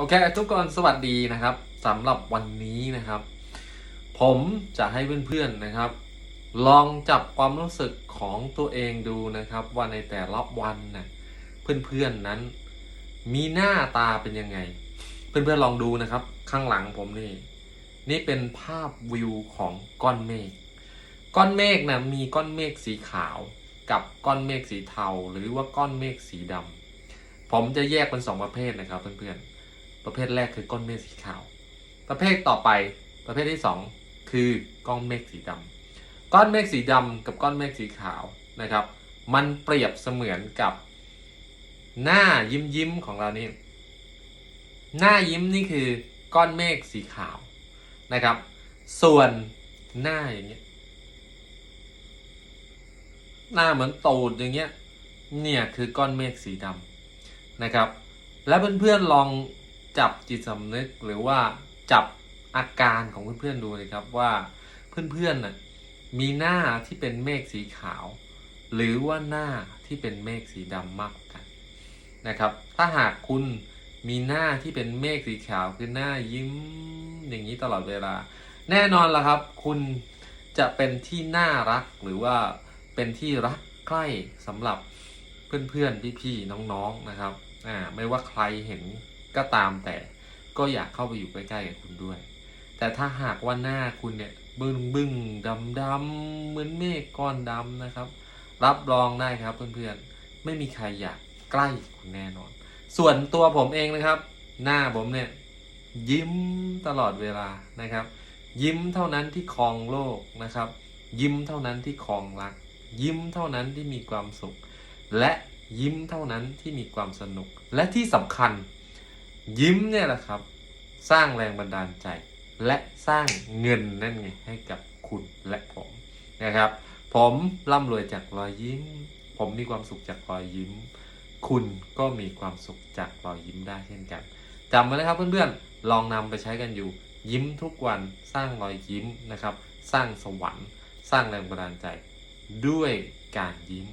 โอเคทุกคนสวัสดีนะครับสำหรับวันนี้นะครับ ผมจะให้เพื่อนๆนะครับ ลองจับความรู้สึกของตัวเองดูนะครับ ว่าในแต่ละวันนะเพื่อนๆนั้น มีหน้าตาเป็นยังไง เพื่อนๆลองดูนะครับ ข้างหลังผมนี่ นี่เป็นภาพวิวของก้อนเมฆก้อนเมฆนะมีก้อนเมฆสีขาว กับก้อนเมฆสีเทา หรือว่าก้อนเมฆสีดำผมจะแยกเป็นสองประเภทนะครับเพื่อนๆ ประเภทแรกคือก้อนเมฆสีขาว ประเภทต่อไปประเภทที่สองคือก้อนเมฆสีดำก้อนเมฆสีดำกับก้อนเมฆสีขาวนะครับ มันเปรียบเสมือนกับ หน้ายิ้มยิ้มของเรานี่หน้ายิ้มนี่คือก้อนเมฆสีขาวนะครับ ส่วนหน้าอย่างเงี้ยหน้าเหมือนตูดอย่างเงี้ยเนี่ยคือก้อนเมฆสีดำนะครับ และเพื่อนๆลอง จับจิตสำนึกหรือว่าจับอาการของเพื่อนๆดูเลยครับว่าเพื่อนๆน่ะมีหน้าที่เป็นเมฆสีขาว หรือว่าหน้าที่เป็นเมฆสีดำมากกว่ากันนะครับ ถ้าหากคุณมีหน้าที่เป็นเมฆสีขาวคือหน้ายิ้มอย่างนี้ตลอดเวลา แน่นอนละครับ คุณจะเป็นที่น่ารักหรือว่าเป็นที่รักใกล้สำหรับเพื่อนๆพี่ๆน้องๆนะครับอ่าไม่ว่าใครเห็น ก็ตามแต่ก็อยากเข้าไปอยู่ใกล้ๆกับคุณด้วย แต่ถ้าหากว่าหน้าคุณเนี่ยบึ้งบึ้งดำดำๆเหมือนเมฆก้อนดำนะครับ รับรองได้ครับเพื่อนๆไม่มีใครอยากใกล้คุณแน่นอน ส่วนตัวผมเองนะครับ หน้าผมเนี่ยยิ้มตลอดเวลานะครับ ยิ้มเท่านั้นที่ครองโลกนะครับ ยิ้มเท่านั้นที่ครองรัก ยิ้มเท่านั้นที่มีความสุข และยิ้มเท่านั้นที่มีความสนุก และที่สำคัญ ยิ้มเนี่ยแหละครับ สร้างแรงบันดาลใจ และสร้างเงินนั่นไงให้กับคุณและผมนะครับ ผมร่ำรวยจากรอยยิ้ม ผมมีความสุขจากรอยยิ้ม คุณก็มีความสุขจากรอยยิ้มได้เช่นกันจำไว้นะครับเพื่อนๆลองนำไปใช้กันอยู่ ยิ้มทุกวันสร้างรอยยิ้มนะครับ สร้างสวรรค์ สร้างแรงบันดาลใจ ด้วยการยิ้ม